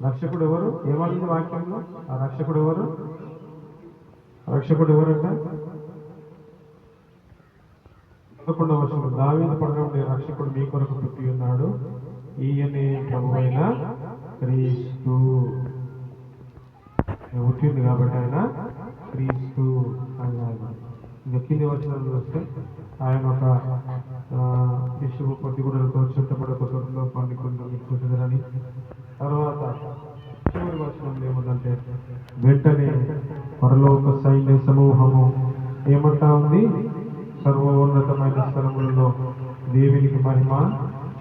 రక్షకుడు ఎవరు ఏమన్నది వాక్యంలో? ఆ రక్షకుడు ఎవరు రక్షకుడు ఎవరంట పదకొండవ వర్షంలో దావీదు ఉండే రక్షకుడు మీ కొరకు పుట్టి ఉన్నాడు. ఈయనే ప్రభువైన క్రీస్తు. పుట్టింది కాబట్టి ఆయన క్రీస్తు అని ఇంకా కింది వచ్చిన చూస్తే ఆయన ఒక ఆ, పొద్దుగుడలతో చుట్టబడి ఒక తొట్టులో పండుకుందని కూర్చుందని తర్వాత చివరి వచనంలో ఏముందంటే వెంటనే పరలోక సైన్య సమూహము ఏమంటా ఉంది? సర్వోన్నతమైన స్థలములలో దేవునికి మహిమ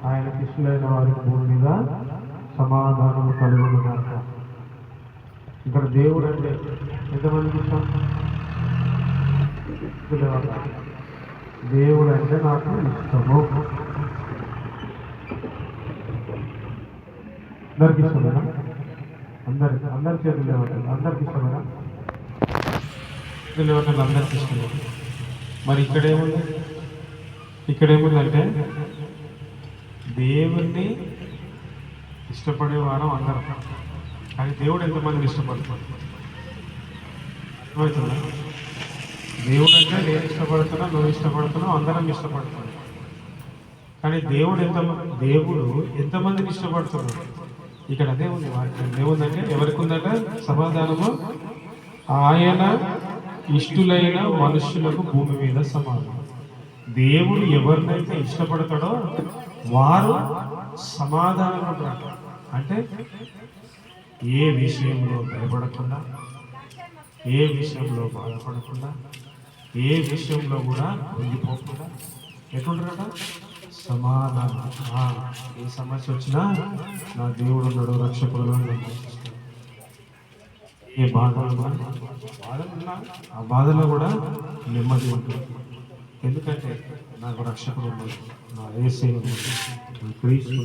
ఆయన శిష్యులైన వారికి భూమి మీద సమాధానము కలుగును గాక ఇక్కడ దేవుడు అంటే ఎంతమందికి ఇష్టం దేవుడు అంటే నాకు ఇష్టము. అందరికి ఇష్టమేనా? అందరికి అందరి చేతులు లేవటం అందరికి ఇష్టమేనా? లేవటం అందరికి ఇష్టమే. మరి ఇక్కడేముంది? ఇక్కడేముందంటే దేవుణ్ణి ఇష్టపడే వారం అందరం. కానీ దేవుడు ఎంతమందిని ఇష్టపడుతున్నాడు అర్థమవుతుందా? దేవుడు అంటే నేను ఇష్టపడుతున్నా నువ్వు ఇష్టపడుతున్నావు అందరం ఇష్టపడుతున్నాం కానీ దేవుడు ఎంత దేవుడు ఎంతమందిని ఇష్టపడుతున్నాడు ఇక్కడ అదే ఉంది వాక్యం. ఏముందంటే ఎవరికి ఉందట సమాధానము? ఆయన ఇష్టులైన మనుషులకు భూమి మీద సమాధానం దేవుడు ఎవరినైతే ఇష్టపడతాడో వారు సమాధానం ఉంటారు అంటే ఏ విషయంలో భయపడకుండా ఏ విషయంలో బాధపడకుండా ఏ విషయంలో కూడా పొంగిపోకుండా ఎట్లుంటారట? సమాధానం ఏ సమస్య వచ్చినా నా దేవుడు ఉన్నాడు రక్షకుడు ఏ బాధ ఉన్నా ఆ బాధలో కూడా నెమ్మది ఉంటుంది. ఎందుకంటే నాకు రక్షకుడు ఉన్నాడు నా ఏసై ఉన్నాడు నా క్రీస్తు